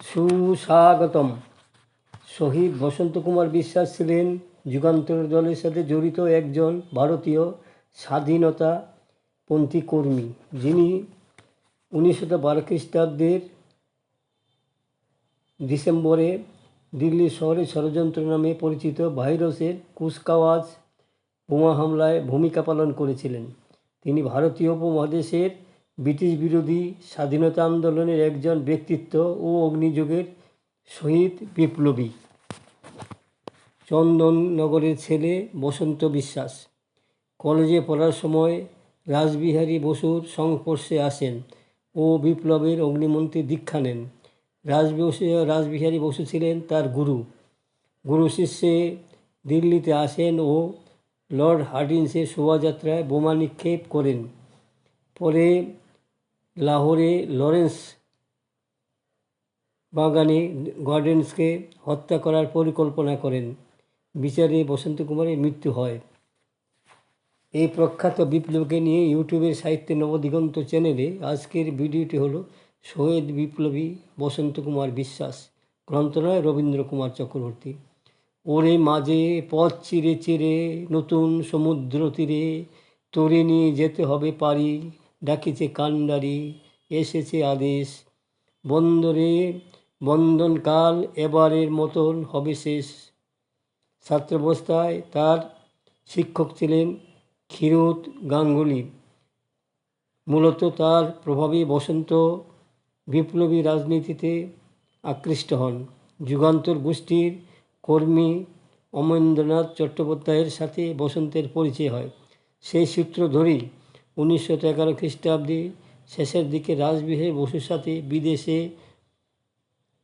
সুস্বাগতম। শহীদ বসন্ত কুমার বিশ্বাস ছিলেন যুগান্তর দলের সাথে জড়িত একজন ভারতীয় স্বাধীনতাপন্থী কর্মী। যিনি উনিশশো বারো খ্রিস্টাব্দের ডিসেম্বরে দিল্লি শহরে ষড়যন্ত্র নামে পরিচিত ভাইরাসের কুচকাওয়াজ, বোমা হামলায় ভূমিকা পালন করেছিলেন। তিনি ভারতীয় উপমহাদেশের ব্রিটিশ বিরোধী স্বাধীনতা আন্দোলনের একজন ব্যক্তিত্ব ও অগ্নিযুগের শহীদ বিপ্লবী। চন্দননগরের ছেলে বসন্ত বিশ্বাস। কলেজে পড়ার সময় রাসবিহারী বসুর সংস্পর্শে আসেন ও বিপ্লবের অগ্নিমন্ত্রী দীক্ষা নেন। রাসবসু রাসবিহারী বসু ছিলেন তার গুরু। গুরু শিষ্যে দিল্লিতে আসেন ও লর্ড হার্ডিন্সের শোভাযাত্রায় বোমা নিক্ষেপ করেন। পরে লাহোরে লরেন্স বাগানে গার্ডেন্সকে হত্যা করার পরিকল্পনা করেন। বিচারে বসন্ত কুমারের মৃত্যু হয়। এই প্রখ্যাত বিপ্লবকে নিয়ে ইউটিউবের সাহিত্যে নবদিগন্ত চ্যানেলে আজকের ভিডিওটি হলো শহীদ বিপ্লবী বসন্ত কুমার বিশ্বাস গ্রন্থনায় রবীন্দ্র কুমার চক্রবর্তী। ওরে মাঝে পথ চিরে চিরে, নতুন সমুদ্র তীরে তরে নিয়ে যেতে হবে পারি। ডাকিছে কান্ডারি, এসেছে আদেশ, বন্দরে বন্দনকাল এবারের মতন হবে শেষ। ছাত্রাবস্থায় তার শিক্ষক ছিলেন ক্ষীরোদ গাঙ্গুলি। মূলত তার প্রভাবে বসন্ত বিপ্লবী রাজনীতিতে আকৃষ্ট হন। যুগান্তর গোষ্ঠীর কর্মী অমরেন্দ্রনাথ চট্টোপাধ্যায়ের সাথে বসন্তের পরিচয় হয়। সেই সূত্র ধরেই উনিশশো এগারো খ্রিস্টাব্দে শেষের দিকে রাসবিহারী বসুর সাথে বিদেশে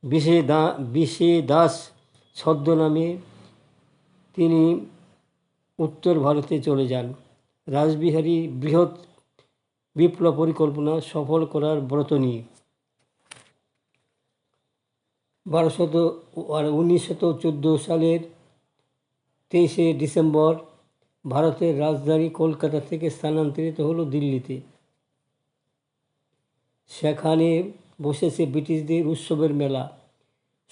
বিশে দা বিশে দাস ছদ্মনামে তিনি উত্তর ভারতে চলে যান। রাসবিহারী বৃহৎ বিপ্লব পরিকল্পনা সফল করার ব্রত নিয়ে। বারোশত আর উনিশশত চোদ্দ সালের তেইশে ডিসেম্বর ভারতের রাজধানী কলকাতা থেকে স্থানান্তরিত হলো দিল্লিতে। সেখানে বসেছে ব্রিটিশদের উৎসবের মেলা।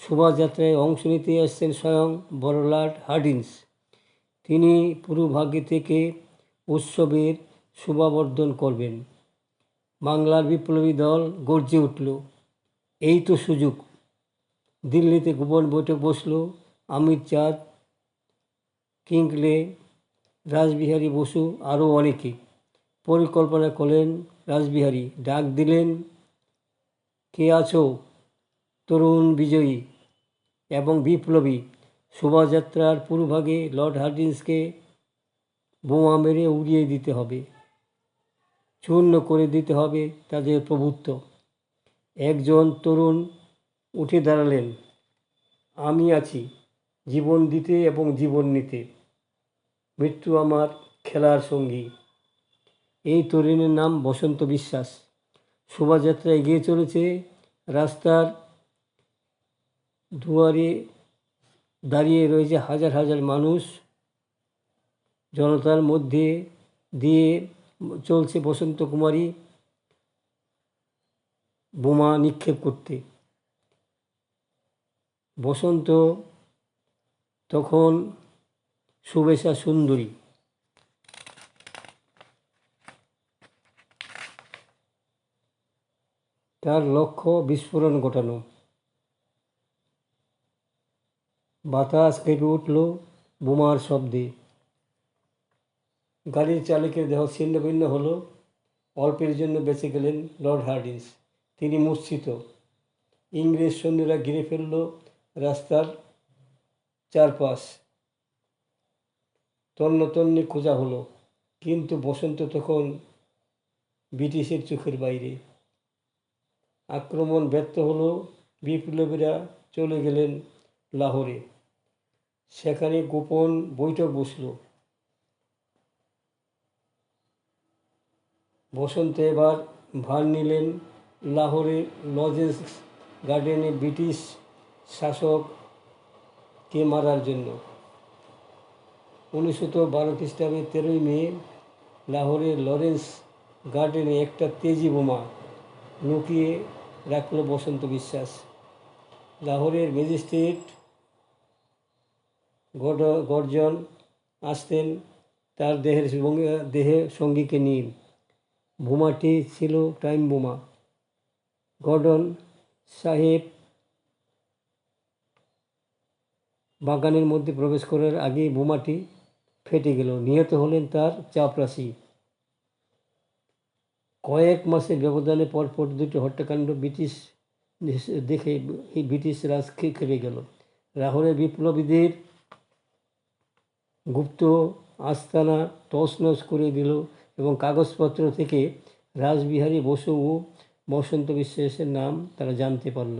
শোভাযাত্রায় অংশ নিতে আসছেন স্বয়ং বড়লাট হার্ডিন্স তিনি পূর্বভাগে থেকে উৎসবের শোভাবর্ধন করবেন। বাংলার বিপ্লবী দল গর্জে উঠল, এই তো সুযোগ। দিল্লিতে গোপন বৈঠক বসল আমির চাঁদ কিংকলে রাসবিহারী বসু আরও অনেকে পরিকল্পনা করলেন রাসবিহারী ডাক দিলেন, কে আছো? তরুণ বিজয়ী এবং বিপ্লবী শোভাযাত্রার পূর্বভাগে লর্ড হার্ডিন্সকে বোমা মেরে উড়িয়ে দিতে হবে, চূর্ণ করে দিতে হবে তাদের প্রভুত্ব। একজন তরুণ উঠে দাঁড়ালেন, আমি আছি, জীবন দিতে এবং জীবন নিতে। মৃত্যু আমার খেলার সঙ্গী। এই তরুণের নাম বসন্ত বিশ্বাস। শোভাযাত্রা এগিয়ে চলেছে রাস্তার দুয়ারে। দাঁড়িয়ে রয়েছে হাজার হাজার মানুষ। জনতার মধ্যে দিয়ে চলছে বসন্ত কুমারী বোমা নিক্ষেপ করতে। বসন্ত তখন শুভেচ্ছা সুন্দরী। তার লক্ষ্য বিস্ফোরণ ঘটানো। বাতাস কেঁপে উঠল বোমার শব্দে। গাড়ির চালকের দেহ ছিন্ন ভিন্ন হলো। অল্পের জন্য বেঁচে গেলেন লর্ড হার্ডিন্স তিনি মূর্ছিত। ইংরেজ সৈন্যরা ঘিরে ফেলল রাস্তার চারপাশ। তন্ন তন্নে খোঁজা হলো। কিন্তু বসন্ত তখন ব্রিটিশের চোখের বাইরে। আক্রমণ ব্যর্থ হলো, বিপ্লবীরা চলে গেলেন লাহোরে। সেখানে গোপন বৈঠক বসল। বসন্ত এবার ভার নিলেন লাহোরের লজেন্স গার্ডেনে ব্রিটিশ শাসককে মারার জন্য। উনিশশো বারো খ্রিস্টাব্দের তেরোই মে লাহোরের লরেন্স গার্ডেনে একটা তেজি বোমা লুকিয়ে রাখল বসন্ত বিশ্বাস। লাহোরের ম্যাজিস্ট্রেট গর্জন আসতেন তার দেহের দেহে সঙ্গীকে নিয়ে। বোমাটি ছিল টাইম বোমা। গর্ডন সাহেব বাগানের মধ্যে প্রবেশ করার আগেই বোমাটি ফেটে গেল। নিহত হলেন তার চাপরাশি। কয়েক মাসের ব্যবধানে পরপর দুটি হত্যাকাণ্ড ব্রিটিশ দেখে ব্রিটিশ রাজ খেপে গেল। লাহোরের বিপ্লবীদের গুপ্ত আস্তানা তছনছ করে দিল এবং কাগজপত্র থেকে রাসবিহারী বসু ও বসন্ত বিশ্বাসের নাম তারা জানতে পারল।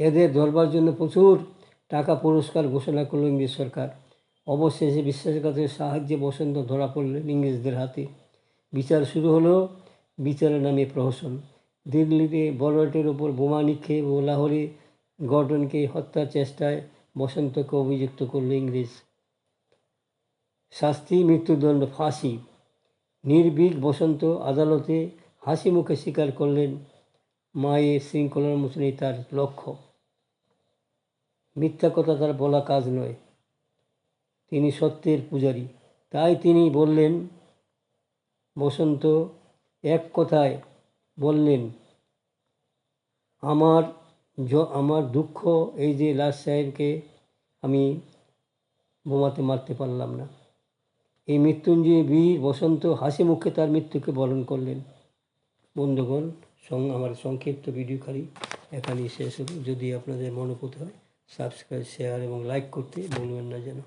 এদের ধরবার জন্য প্রচুর টাকা পুরস্কার ঘোষণা করল ইংরেজ সরকার। অবশেষে বিশ্বাসঘাতের সাহায্যে বসন্ত ধরা পড়লেন ইংরেজদের হাতে। বিচার শুরু হলো বিচারের নামে প্রহসন। দিল্লিতে বড়টের ওপর বোমা নিক্ষেপ ও লাহোরে গর্ডনকে হত্যার চেষ্টায় বসন্তকে অভিযুক্ত করল ইংরেজ। শাস্তি, মৃত্যুদণ্ড, ফাঁসি। নির্ভীক বসন্ত আদালতে হাসি মুখে স্বীকার করলেন মায়ের শৃঙ্খলার মোচনেই তার লক্ষ্য। মিথ্যা কথা তার বলা কাজ নয়। তিনি সত্যের পূজারী। তাই তিনি বললেন, বসন্ত, এক কথায় বললেন, আমার আমার দুঃখ এই যে লাট সাহেবকে আমি বোমাতে মারতে পারলাম না। এই মৃত্যুঞ্জয় বীর বসন্ত হাসি মুখে তার মৃত্যুকে বরণ করলেন। বন্ধুগণ, সং, আমার সংক্ষিপ্ত ভিডিও খালি এখানেই শেষ হলো। যদি আপনাদের মনোপুত হয় সাবস্ক্রাইব শেয়ার এবং লাইক করতে ভুলবেন না যেন।